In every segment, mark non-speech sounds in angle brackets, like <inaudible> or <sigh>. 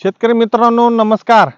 शेतकरी मित्रांनो नमस्कार.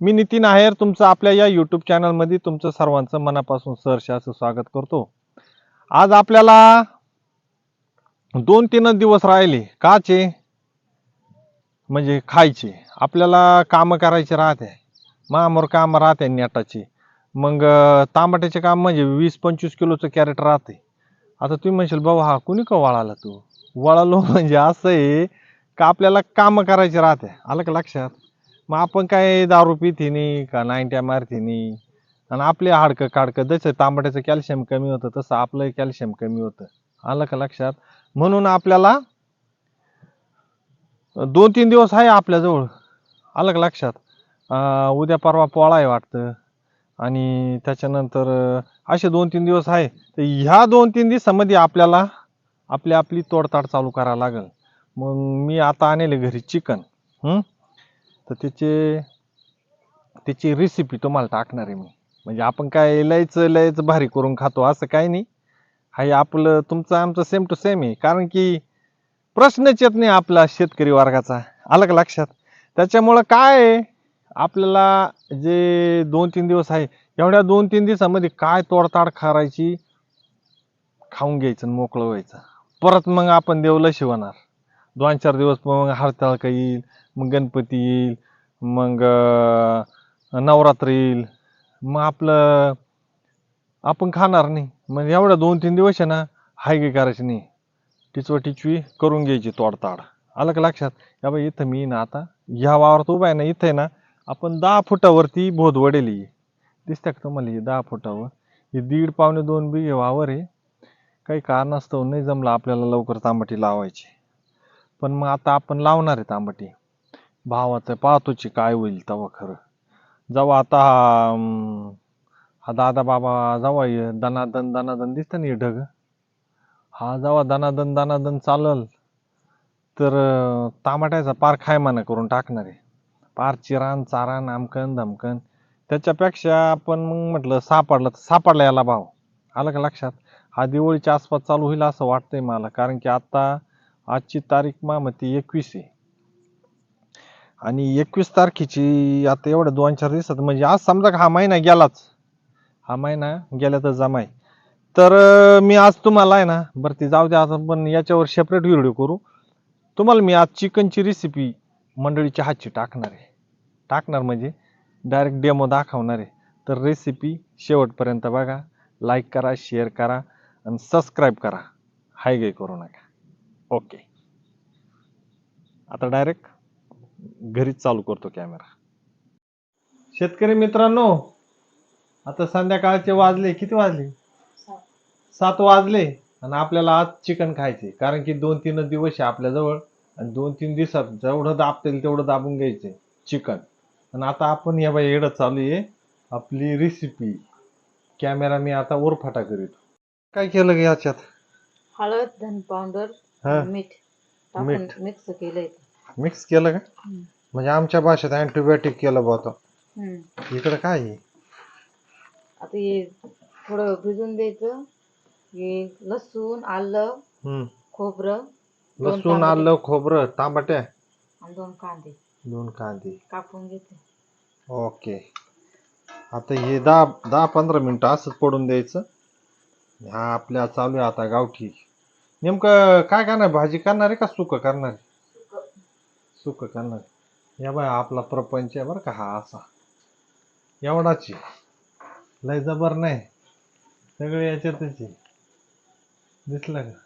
मी नितीन आहेर तुमचं आपल्या या यूट्यूब चॅनलमध्ये तुमचं सर्वांचं मनापासून सहर्ष असं स्वागत करतो. आज आपल्याला दोन तीनच दिवस राहिले. काचे म्हणजे खायचे. आपल्याला कामं करायचे राहते. मामोर कामं राहते नेटाची. मग तांबट्याचे काम म्हणजे वीस पंचवीस किलोचं कॅरेट राहते. आता तुम्ही म्हणशील बाबा हा कुणी का वळाला तू? वळालो म्हणजे असं आहे का आपल्याला कामं करायचे राहते? आलं का लक्षात? मग आपण काय दारू पिते नाही का नाईन्ट्या मारते नाही आणि आपले हाडकं काडकं जसं तांबड्याचं कॅल्शियम कमी होतं तसं आपलं कॅल्शियम कमी होतं. आलं का लक्षात? म्हणून आपल्याला दोन तीन दिवस आहे आपल्याजवळ. आलं का लक्षात? उद्या परवा पोळा आहे वाटतं. आणि त्याच्यानंतर असे दोन तीन दिवस आहे. तर ह्या दोन तीन दिवसामध्ये आपल्याला आपली आपली तोडताड चालू करावं लागेल. मग मी आता आणले घरी चिकन तर त्याचे त्याची रेसिपी तुम्हाला टाकणार आहे मी. म्हणजे आपण काय लयच लयच भारी करून खातो असं काही नाही. हाय आपलं तुमचं आमचं सेम टू सेम आहे. कारण की प्रश्नच येत नाही आपला शेतकरी वर्गाचा. आलं का लक्षात? त्याच्यामुळं काय आहे, आपल्याला जे दोन तीन दिवस आहे एवढ्या दोन तीन दिवसामध्ये काय तोडताड करायची? खाऊन घ्यायचं आणि मोकळं व्हायचं. परत मग आपण देवलं शिवणार. दोन चार दिवस मग हरताळका येईल मग गणपती येईल मग नवरात्र येईल. मग आपलं आपण खाणार नाही. मग एवढ्या दोन तीन दिवस आहे ना हाय गे करायची नाही. टिचवा टिचवी करून घ्यायची तोडताड. आलं का लक्षात? या बाई इथं मी ना आता ह्या वावरात उभा आहे ना इथं आहे ना आपण दहा फुटावरती बोध वडेली. दिसतं का तुम्हाला हे दहा फुटावर? हे दीड पावणे दोन बिघे वावर आहे. काही कारणास्तव नाही जमलं आपल्याला लवकर तांबटी लावायची. पण मग आता आपण लावणार आहे तांबटी भावाचं पाहतोची काय होईल तेव्हा खरं. जाऊ आता हा, अं, हा दादा बाबा जावा हे दनादन दनादन दिसतं ना हे ढग. हा जावा दनादन दनादन चालल. तर अं, तांबट्याचा पार खायमाना करून टाकणार आहे. पार चिरान चारान आमकन धमकन. त्याच्यापेक्षा आपण मग म्हटलं सापडलं तर सापडला याला भाव. आलं का लक्षात? हा दिवाळीच्या आसपास चालू होईल असं वाटतंय मला. कारण की आता आजची तारीख मामती एकवीस आहे. आणि एकवीस तारखेची आता एवढं दोन चार दिवसात म्हणजे आज समजा का हा महिना गेलाच. हा महिना गेला तर जमाय. तर मी आज तुम्हाला आहे ना बरं ते जाऊ द्या आता पण याच्यावर सेपरेट व्हिडिओ करू. तुम्हाला मी आज चिकनची रेसिपी मंडळीच्या हातची टाकणार आहे. टाकणार म्हणजे डायरेक्ट डेमो दाखवणार आहे. तर रेसिपी शेवटपर्यंत बघा लाईक करा शेअर करा आणि सबस्क्राईब करा. हाय गे करू नका. ओके. आता डायरेक्ट घरीच चालू करतो कॅमेरा शेतकरी मित्रांनो आता संध्याकाळचे वाजले. किती वाजले? सात वाजले आणि आपल्याला आज चिकन खायचे कारण की दोन तीन दिवस आहे आपल्याजवळ आणि दोन तीन दिवसात जेवढं दाबता येईल तेवढं दाबून घ्यायचे चिकन. आणि आता आपण या बाई एवढं चालू आहे. आपली रेसिपी कॅमेरा मी आता उरफाटा करीत. काय केलं ग याच्यात? हळद धन पावडर हा. मीठ टाकून मीठ. मिक्स केलंय मिक्स केलं का? हम्म. म्हणजे आमच्या भाषेत अँटीबायोटिक केलं बघतो हम्म. इकडे काय आहे? आता हे थोडं भिजून द्यायचं. हे लसूण आलं हम्म. खोबरं दोन लसूण कांदे. आलं खोबरं तांबट्या आणि दोन कांदे. दोन कांदे. कापून घेते. ओके. आता हे दहा दहा पंधरा मिनिटं असंच पडून द्यायचं. हा आपल्या चालू आहे आता गावठी. नेमकं काय करणार? भाजी करणार आहे का सुकं करणार आहे? सुकं करणार आहे. या बाय आपला प्रपंच आहे बरं का हा असा. एवढाच लय जबर नाही. सगळे याच्यातच आहे. दिसलं का?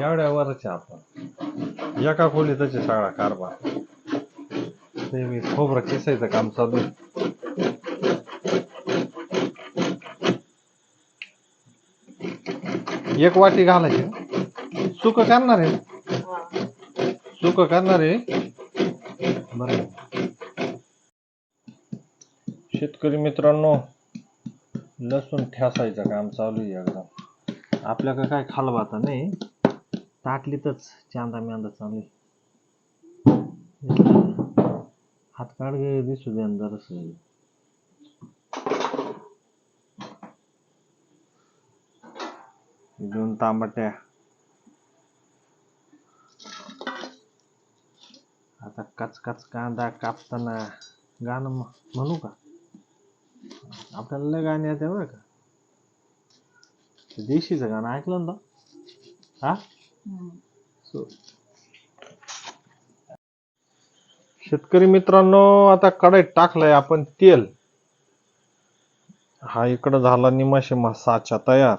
एवढ्यावरच आहे आपण. एका खोलीतच आहे सगळा कारभार. ते मी खोबरं किसायचं काम चालू आहे. एक वाटी घालायची. सुक करणार आहे. सुख सुक करणार आहे. शेतकरी मित्रांनो लसूण ठेसायचं काम चालू आहे एकदम आपल्याकडे काय खालबाता नाही. ताटलीतच चांदा म्यांदा चालू हात काढ दिसू दे जरास. दोन तांबट्या. आता कच कच कांदा कापताना गाणं म्हणू का? आपल्याला लय गाणे येते बरं का? देशीचं गाणं ऐकलं ना? हा? शेतकरी मित्रांनो आता कढईत टाकलंय आपण तेल. हा इकडं झाला निमाशे साचा तयार.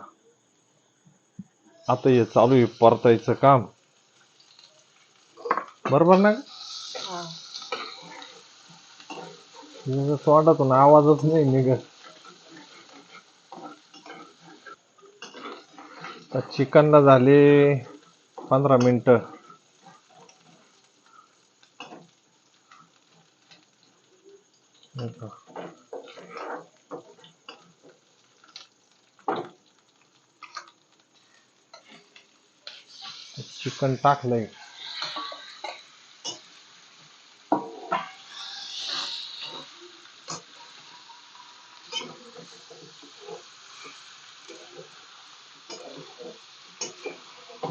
आता हे चालू आहे परतायचं काम. बरोबर ना? हा. तोंडातून आवाजच नाही निघत. तर चिकनला झाले पंधरा मिनिटं. चिकन टाकलंय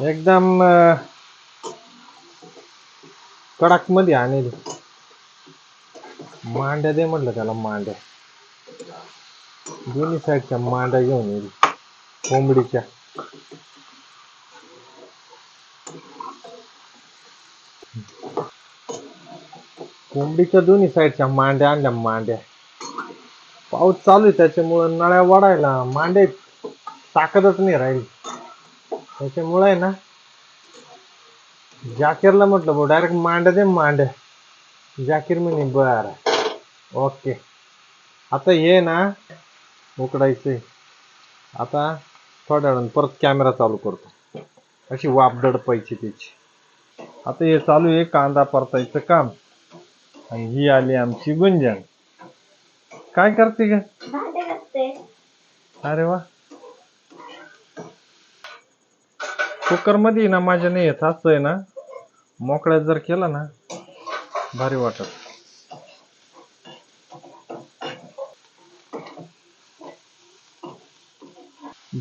एकदम कडकमध्ये आणेल मांड्या दे म्हटलं त्याला मांड्या दोन्ही साईडच्या मांड्या घेऊन येईल कोंबडीच्या कोंबडीच्या दोन्ही साईडच्या मांड्या आणल्या मांड्या. पाऊस चालू आहे त्याच्यामुळं नळ्या वाढायला मांडे ताकदच नाही राहिली. त्याच्यामुळे आहे ना जाकीरला म्हटलं भाऊ डायरेक्ट मांड्या दे मांड्या जाकीर म्हणे बर. ओके. आता ये ना उकडायचे आता थोड्या वेळानं परत कॅमेरा चालू करतो. अशी वाफ पाहिजे त्याची. आता हे चालू आहे कांदा परतायचं काम. आणि ही आली आमची गुंजन. काय करते ग? अरे वा. कुकरमध्ये ना माझ्या नाही येत असं आहे ना. मोकळ्यात जर केला ना भारी वाटत.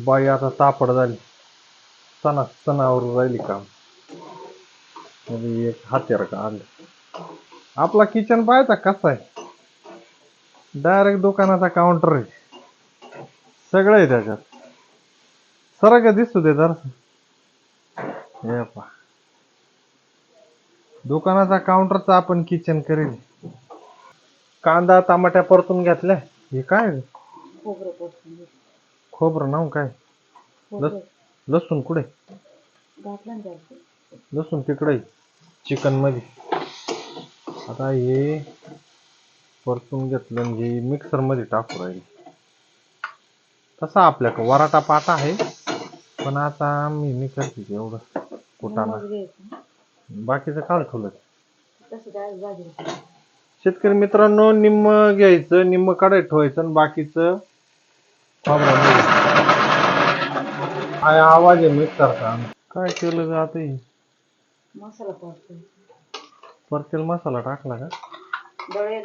बाई आता तापड झाली. सणा सणावर राहिली काम. म्हणजे एक हात्यार का आलं? आपला किचन पाहायचा कसा आहे? डायरेक्ट दुकानाचा काउंटर आहे. सगळं आहे त्याच्यात. सर का दिसतो ते जर. हे पा दुकानाचा काउंटरचा आपण किचन करेल. कांदा टमाट्या परतून घेतल्या. हे काय? खोबरं नाव काय? लसूण कुठे. लसूण तिकडे चिकनमध्ये आता हे परतून घेतलं हे मिक्सरमध्ये टाकू राहील तसा आपल्याकडं वराटा पाटा आहे पण आता मी नाही करते एवढं कुटाणा. बाकीचं काल ठेवलं शेतकरी मित्रांनो निम्म घ्यायचं निम्म कढईत ठेवायचं आणि बाकीचं. काय आवाज आहे मिक्सरचा काय केलं हे? मसाला परतेल मसाला टाकला का? दळेल.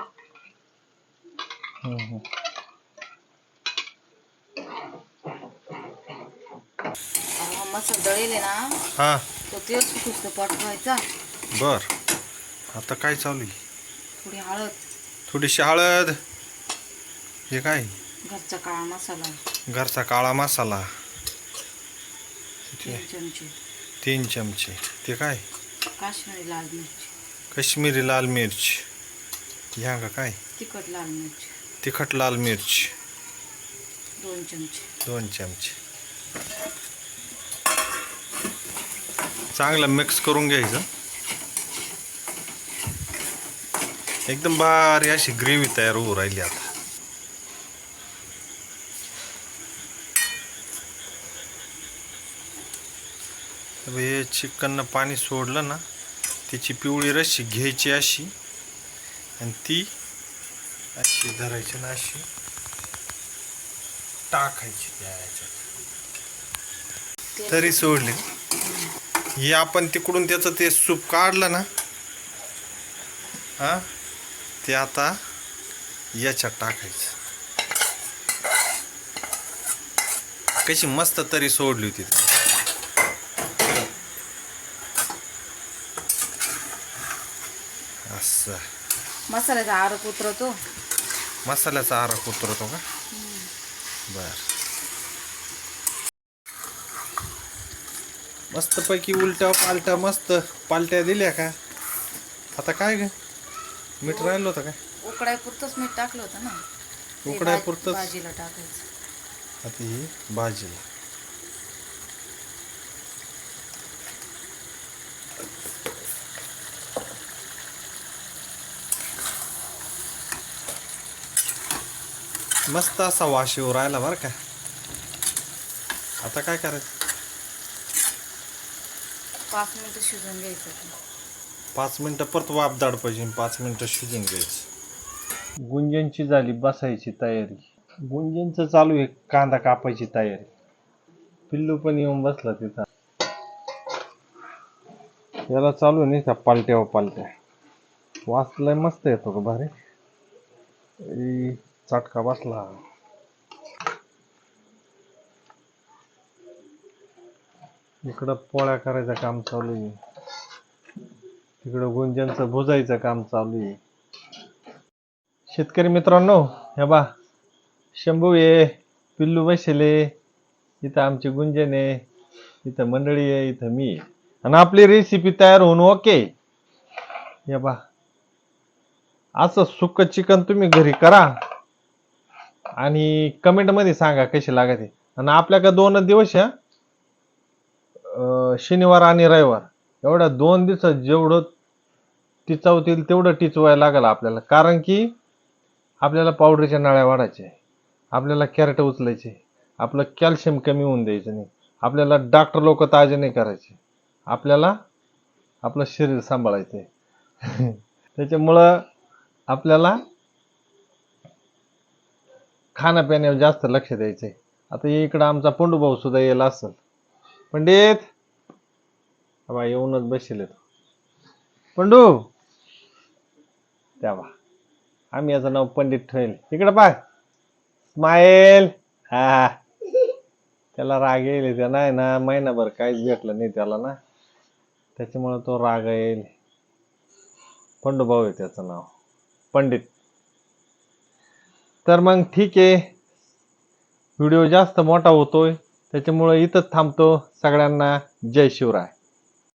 हम्म, हम्म. हा, मसाला दळेल आहे ना हा. तो तेल सुटूस पाठवायचा बर. आता काय चालू आहे? थोडी हळद. थोडीशी हळद. हे काय? घरचा काळा मसाला. घरचा काळा मसाला. तीन चमचे. तीन चमचे. ते काय? काश्मीरी लाल मिरची. काश्मीरी लाल मिर्च. ह्या का काय? तिखट लाल मिरची. तिखट लाल मिर्च. दोन चमचे. दोन चमचे. चांगलं मिक्स करून घ्यायचं. एकदम बारी अशी ग्रेव्ही तयार होऊ राहिली आता. हे चिकननं पाणी सोडलं ना त्याची पिवळी रशी घ्यायची अशी. आणि ती अशी धरायची ना अशी टाकायची त्या तरी सोडली. हे आपण तिकडून त्याचं ते सूप काढलं ना हा ते आता याच्यात टाकायचं. कशी मस्त तरी सोडली होती. असं. मसाल्याचा आरक उतरवतो मसाल्याचा आरक उतरवतो का? बर. मस्त पैकी उलट्या पालट्या मस्त पालट्या दिल्या का? आता काय ग? मीठ राहिलं होतं काय? उकडायपुरतंच मीठ टाकलं होतं ना. उकडायपुरतंच? भाज- भाजीला टाकायचं. आता ही भाजी मस्त असा वास येऊ राहिला बरं का. आता काय करायचं? पाच मिनिटं शिजून घ्यायचं ते. पाच मिनिटं परत वाफ दाड पाहिजे पाच मिनिटं शिजून घ्यायचं. गुंजनची झाली बसायची तयारी. गुंजनचं चालू आहे कांदा कापायची तयारी. पिल्लू पण येऊन बसला तिथं. याला चालू आहे नाही का पालट्या व पालट्या. वास लय मस्त येतो का भारी. चटका बसला इकडं पोळ्या करायचं काम चालू आहे. तिकडं गुंजनचं भुजायचं काम चालू आहे. शेतकरी मित्रांनो हे बा शंभू ये पिल्लू बसेले इथं आमची गुंजन आहे इथं मंडळी आहे इथं मी आहे आणि आपली रेसिपी तयार होऊन ओके. हे बा असं सुक्क चिकन तुम्ही घरी करा. आणि कमेंटमध्ये सांगा कशी लागते. आणि आपल्याकडे दोन दिवस या शनिवार आणि रविवार. एवढ्या दोन दिवसात जेवढं टिचवतील तेवढं टिचवायला लागेल आपल्याला. कारण की आपल्याला पावडरच्या नाळ्या वाढायच्या आपल्याला कॅरेट उचलायचे आपलं कॅल्शियम कमी होऊन द्यायचं नाही. आपल्याला डॉक्टर लोक ताजे नाही करायचे. आपल्याला आपलं शरीर सांभाळायचं आहे. <laughs> त्याच्यामुळं आपल्याला खाण्यापिण्यावर जास्त लक्ष द्यायचं आहे आता इकडं आमचा पंडू भाऊ सुद्धा येला असेल. पंडित! बा येऊनच बसले पंडू! द्यावा बा आम्ही याचं नाव पंडित ठेवेल. इकडं पाय. स्माईल! हा. त्याला राग येईल त्या नाही ना महिनाभर काहीच भेटलं नाही त्याला ना. त्याच्यामुळे तो राग येईल. पंडू भाऊ आहे त्याचं नाव. पंडित. तर मग ठीक आहे. व्हिडिओ जास्त मोठा होतोय. त्याच्यामुळे इथंच थांबतो. सगळ्यांना जय शिवराय.